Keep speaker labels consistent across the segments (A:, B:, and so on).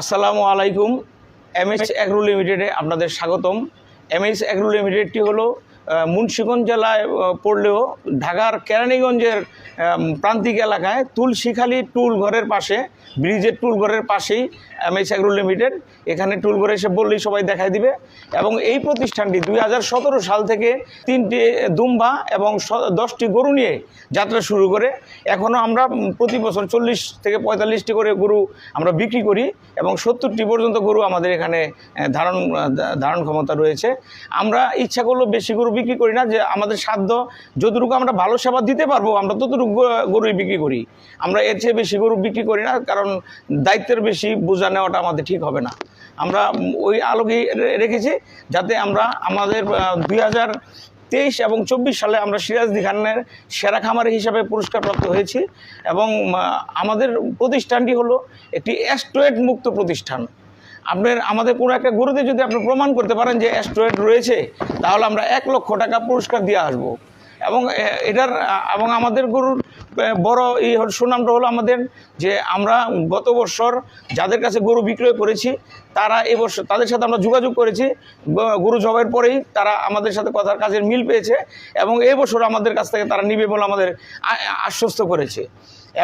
A: আসসালামু আলাইকুম MS agro লিমিটেডে আপনাদের স্বাগতম। এমএস অ্যাগ্রো লিমিটেডটি হলো মুন্সিগঞ্জ জেলায় পড়লেও ঢাকার কেরানীগঞ্জের প্রান্তিক এলাকায় তুলসীখালী টুল ঘরের পাশে, ব্রিজের টুল ঘরের পাশেই এমএস অ্যাগ্রো লিমিটেড, এখানে টুল ঘরে এসে বললেই সবাই দেখাই দিবে। এবং এই প্রতিষ্ঠানটি দুই হাজার সতেরো সাল থেকে তিনটি দুম্বা এবং দশটি গরু নিয়ে যাত্রা শুরু করে। এখনও আমরা প্রতি বছর চল্লিশ থেকে পঁয়তাল্লিশটি করে গরু আমরা বিক্রি করি এবং সত্তরটি পর্যন্ত গরু আমাদের এখানে ধারণ ধারণ ক্ষমতা রয়েছে। আমরা ইচ্ছা করলেও বেশি গরু বিক্রি করি না, যে আমাদের সাধ্য যতটুকু আমরা ভালো সেবা দিতে পারব, আমরা ততটুকু গরুই বিক্রি করি। আমরা এর চেয়ে বেশি গরু বিক্রি করি না, কারণ দায়িত্বের বেশি বোঝা নেওয়াটা আমাদের ঠিক হবে না। আমরা ওই আলোকেই রেখেছি যাতে আমরা আমাদের দুই তেইশ এবং চব্বিশ সালে আমরা সিরাজদি খানের সেরা খামারি হিসাবে পুরস্কারপ্রাপ্ত হয়েছি এবং আমাদের প্রতিষ্ঠানটি হলো একটি অ্যাস্ট্রয়েড মুক্ত প্রতিষ্ঠান। আপনার, আমাদের কোনো একটা গরুতে যদি আপনি প্রমাণ করতে পারেন যে অ্যাস্ট্রয়েড রয়েছে, তাহলে আমরা এক লক্ষ টাকা পুরস্কার দিয়ে আসব। এবং এটার এবং আমাদের গরুর বড় এই সুনামটা হলো আমাদের যে আমরা গত বছর যাদের কাছে গরু বিক্রয় করেছি, তারা এবছর তাদের সাথে আমরা যোগাযোগ করেছি। গরু জবাইয়ের পরেই তারা আমাদের সাথে কথার কাজের মিল পেয়েছে এবং এবছর আমাদের কাছ থেকে তারা নিবে বলে আমাদের আশ্বস্ত করেছে।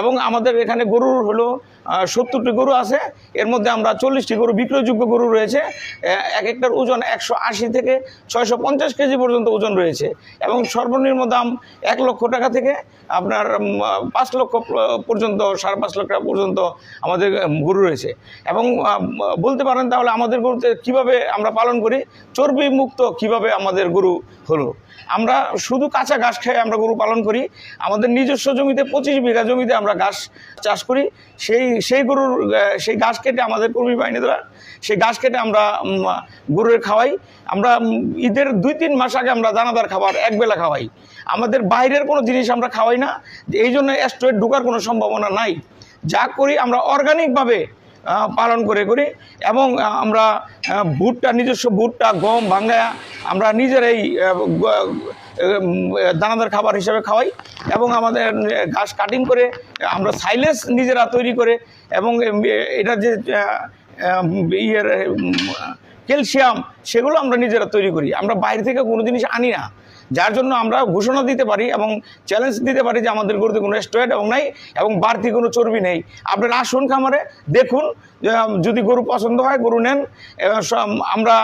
A: এবং আমাদের এখানে গরুর হলো সত্তরটি গরু আছে। এর মধ্যে আমরা চল্লিশটি গরু বিক্রয়যোগ্য গরু রয়েছে। এক একটার ওজন একশো আশি থেকে ছয়শো পঞ্চাশ কেজি পর্যন্ত ওজন রয়েছে। এবং সর্বনিম্ন দাম এক লক্ষ টাকা থেকে আপনার পাঁচ লক্ষ পর্যন্ত, সাড়ে পাঁচ লক্ষ টাকা পর্যন্ত আমাদের গরু রয়েছে। এবং বলতে পারেন তাহলে আমাদের গরুতে কীভাবে আমরা পালন করি? চর্বি মুক্ত কীভাবে আমাদের গরু হলো? আমরা শুধু কাঁচা ঘাস খেয়ে আমরা গরু পালন করি। আমাদের নিজস্ব জমিতে পঁচিশ বিঘা জমিতে আমরা গাছ চাষ করি। সেই সেই গরুর সেই গাছ কেটে আমাদের কর্মী বাহিনী দ্বারা সেই গাছ কেটে আমরা গরুর খাওয়াই। আমরা ঈদের দুই তিন মাস আগে আমরা দানাদার খাবার একবেলা খাওয়াই। আমাদের বাইরের কোনো জিনিস আমরা খাওয়াই না। এই জন্য অ্যাস্ট্রয়েড ঢুকার কোনো সম্ভাবনা নাই। যা করি আমরা অর্গানিকভাবে পালন করে করি এবং আমরা ভুট্টা, নিজস্ব ভুট্টা, গম ভাঙ্গায়া আমরা নিজেরাই দানাদার খাবার হিসাবে খাওয়াই এবং আমাদের ঘাস কাটিং করে, আমরা সাইলেস নিজেরা তৈরি করে এবং এটা যে ইয়ের ক্যালসিয়াম সেগুলো আমরা নিজেরা তৈরি করি। আমরা বাইরে থেকে কোনো জিনিস আনি না। যার জন্য আমরা ঘোষণা দিতে পারি এবং চ্যালেঞ্জ দিতে পারি যে আমাদের গরুতে কোনো স্টেরয়েড এবং নাই এবং বাড়তি কোনো চর্বি নেই। আপনারা আসুন খামারে, দেখুন যদি গরু পছন্দ হয়, গরু নেন। আমরা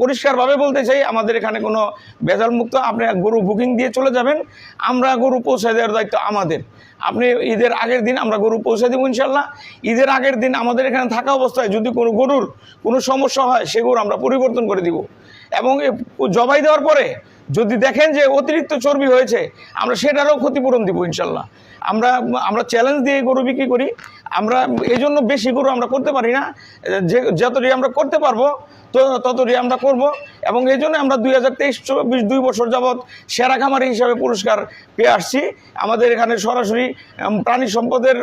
A: পরিষ্কারভাবে বলতে চাই, আমাদের এখানে কোনো ভেজাল মুক্ত আপনি গরু বুকিং দিয়ে চলে যাবেন। আমরা গরু পৌঁছে দেওয়ার দায়িত্ব আমাদের। আপনি ঈদের আগের দিন আমরা গরু পৌঁছে দেবো ইনশাল্লাহ ঈদের আগের দিন আমাদের এখানে থাকা অবস্থায় যদি কোনো গরুর কোনো সমস্যা হয়, সে গরু আমরা পরিবর্তন করে দিব। এবং জবাই দেওয়ার পরে যদি দেখেন যে অতিরিক্ত চর্বি হয়েছে, আমরা সেটারও ক্ষতিপূরণ দিব ইনশাল্লাহ। আমরা আমরা চ্যালেঞ্জ দিয়ে গরু বিক্রি করি, আমরা এই জন্য বেশি গরু আমরা করতে পারি না। যে, যতটি আমরা করতে পারব, তো ততটি আমরা করব। এবং এই জন্য আমরা দুই হাজার তেইশ, চব্বিশ দুই বছর যাবৎ সেরা খামারি হিসাবে পুরস্কার পেয়ে আসছি। আমাদের এখানে সরাসরি প্রাণী সম্পদের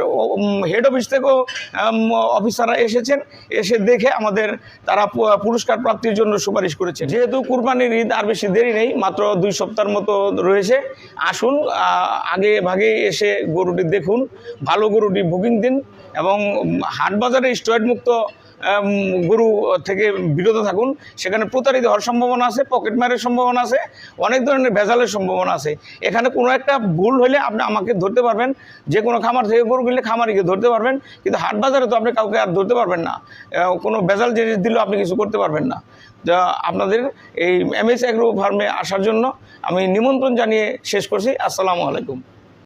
A: হেড অফিস থেকেও অফিসাররা এসেছেন। এসে দেখে আমাদের তারা পুরস্কার প্রাপ্তির জন্য সুপারিশ করেছে যেহেতু কুরবানির ঈদ আর বেশি দেরি নেই, মাত্র দুই সপ্তাহের মতো রয়েছে। আসুন আগে ভাগে এসে গরুটি দেখুন। ভালো গরুটি বুকিং দিন এবং হাট বাজারে স্টয়েড মুক্ত গরু থেকে বিরত থাকুন। সেখানে প্রতারিত হওয়ার সম্ভাবনা আছে, পকেট মারের সম্ভাবনা আছে, অনেক ধরনের ভেজালের সম্ভাবনা আছে। এখানে কোনো একটা ভুল হলে আপনি আমাকে ধরতে পারবেন। যে কোনো খামার থেকে গরু কিনলে খামারিকে ধরতে পারবেন। কিন্তু হাট বাজারে তো আপনি কাউকে আর ধরতে পারবেন না। কোনো ভেজাল জিনিস দিলেও আপনি কিছু করতে পারবেন না। আপনাদের এই এমএস অ্যাগ্রো ফার্মে আসার জন্য আমি নিমন্ত্রণ জানিয়ে শেষ করছি। আসসালামু আলাইকুম।